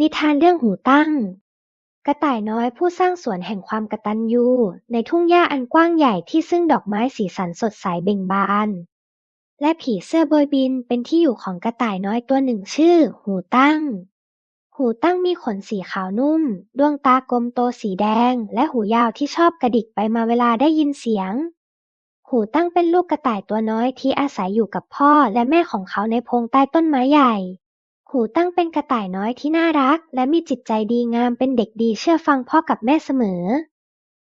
นิทานเรื่องหูตั้ง กระต่ายน้อยผู้สร้างสวนแห่งความกตัญญูในทุ่งหญ้าอันกว้างใหญ่ที่ซึ่งดอกไม้สีสันสดใสเบ่งบาน และผีเสื้อโบยบินเป็นที่อยู่ของกระต่ายน้อยตัวหนึ่งชื่อ หูตั้ง หูตั้งมีขนสีขาวนุ่ม ดวงตากลมโตสีแดง และหูยาวที่ชอบกระดิกไปมาเวลาได้ยินเสียง หูตั้งเป็นลูกกระต่ายตัวน้อยที่อาศัยอยู่กับพ่อและแม่ของเขาในพงใต้ต้นไม้ใหญ่ หูตั้งเป็นกระต่ายน้อยที่น่ารัก และมีจิตใจดีงามเป็นเด็กดีเชื่อฟังพ่อกับแม่เสมอ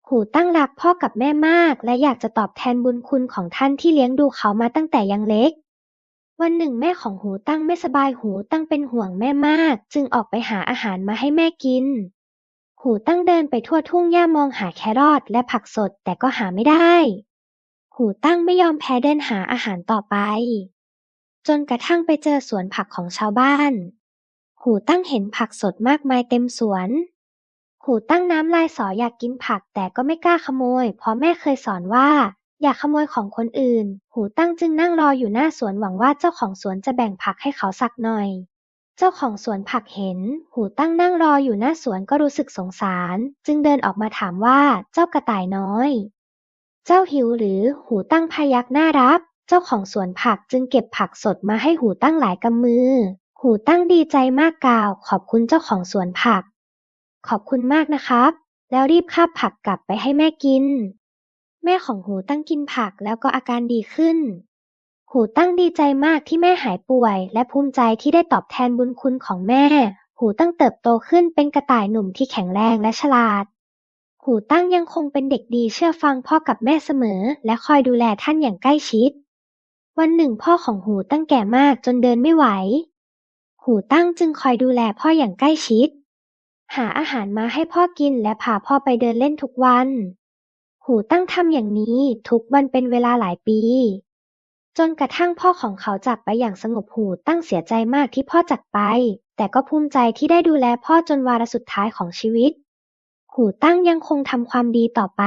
หูตั้งรักพ่อกับแม่มาก และอยากจะตอบแทนบุญคุณของท่านที่เลี้ยงดูเขามาตั้งแต่ยังเล็ก วันหนึ่งแม่ของหูตั้งไม่สบายหูตั้งเป็นห่วงแม่มาก จึงออกไปหาอาหารมาให้แม่กิน หูตั้งเดินไปทั่วทุ่งหญ้ามองหาแครอทและผักสดแต่ก็หาไม่ได้ หูตั้งไม่ยอมแพ้เดินหาอาหารต่อไป จนกระทั่งไปเจอสวนผักของชาวบ้าน หูตั้งเห็นผักสดมากมายเต็มสวน หูตั้งน้ำลายสออยากกินผักแต่ก็ไม่กล้าขโมย เพราะแม่เคยสอนว่า อย่าขโมยของคนอื่น หูตั้งจึงนั่งรออยู่หน้าสวนหวังว่าเจ้าของสวนจะแบ่งผักให้เขาสักหน่อย เจ้าของสวนผักเห็น หูตั้งนั่งรออยู่หน้าสวนก็รู้สึกสงสาร จึงเดินออกมาถามว่าเจ้ากระต่ายน้อย เจ้าหิวหรือ หูตั้งพยักหน้ารับ เจ้าของสวนผักจึงเก็บผักสดมาให้หูตั้งหลายกำมือ หูตั้งดีใจมากกล่าว ขอบคุณเจ้าของสวนผัก ขอบคุณมากนะครับ แล้วรีบคาบผักกลับไปให้แม่กิน แม่ของหูตั้งกินผักแล้วก็อาการดีขึ้น หูตั้งดีใจมากที่แม่หายป่วย และภูมิใจที่ได้ตอบแทนบุญคุณของแม่ หูตั้งเติบโตขึ้นเป็นกระต่ายหนุ่มที่แข็งแรงและฉลาดหูตั้งยังคงเป็นเด็กดีเชื่อฟังพ่อกับแม่เสมอ และคอยดูแลท่านอย่างใกล้ชิด วันหนึ่งพ่อของหูตั้งแก่มากจนเดินไม่ไหว หูตั้งจึงคอยดูแลพ่ออย่างใกล้ชิด หาอาหารมาให้พ่อกินและพาพ่อไปเดินเล่นทุกวัน หูตั้งทำอย่างนี้ทุกวันเป็นเวลาหลายปี จนกระทั่งพ่อของเขาจากไปอย่างสงบหูตั้งเสียใจมากที่พ่อจากไป แต่ก็ภูมิใจที่ได้ดูแลพ่อจนวาระสุดท้ายของชีวิต หูตั้งยังคงทำความดีต่อไป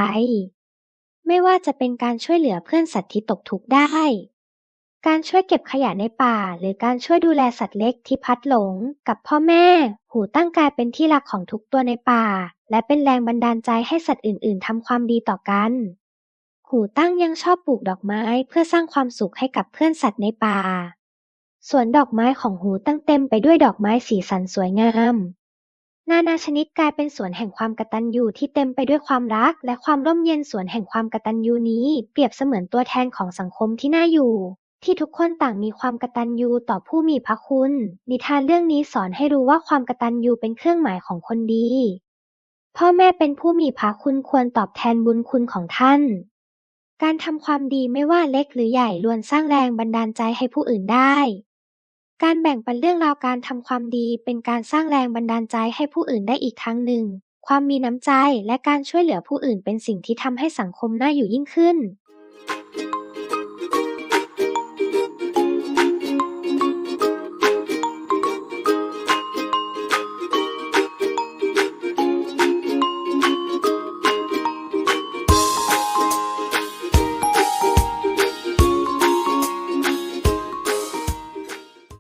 ไม่ว่าจะเป็นการช่วยเหลือเพื่อนสัตว์ที่ตกทุกข์ได้ การช่วยเก็บขยะในป่า หรือการช่วยดูแลสัตว์เล็กที่พลัดหลงกับพ่อแม่ หูตั้งกลายเป็นที่รักของทุกตัวในป่า และเป็นแรงบันดาลใจให้สัตว์อื่น ๆทำความดีต่อกัน หูตั้งยังชอบปลูกดอกไม้เพื่อสร้างความสุขให้กับเพื่อนสัตว์ในป่าสวนดอกไม้ของหูตั้งเต็มไปด้วยดอกไม้สีสันสวยงาม นานาชนิดกลายเป็นสวนแห่งความกตัญญูที่เต็มไปด้วยความรัก และความร่มเย็นสวนแห่งความกตัญญูนี้ เปรียบเสมือนตัวแทนของสังคมที่น่าอยู่ ที่ทุกคนต่างมีความกตัญญูต่อผู้มีพระคุณ นิทานเรื่องนี้สอนให้รู้ว่าความกตัญญูเป็นเครื่องหมายของคนดี พ่อแม่เป็นผู้มีพระคุณควรตอบแทนบุญคุณของท่าน การทำความดีไม่ว่าเล็กหรือใหญ่ล้วนสร้างแรงบันดาลใจให้ผู้อื่นได้ การแบ่งปันเรื่องราวการทำความดีเป็นการสร้างแรงบันดาลใจให้ผู้อื่นได้อีกทางหนึ่ง ความมีน้ำใจและการช่วยเหลือผู้อื่นเป็นสิ่งที่ทำให้สังคมน่าอยู่ยิ่งขึ้น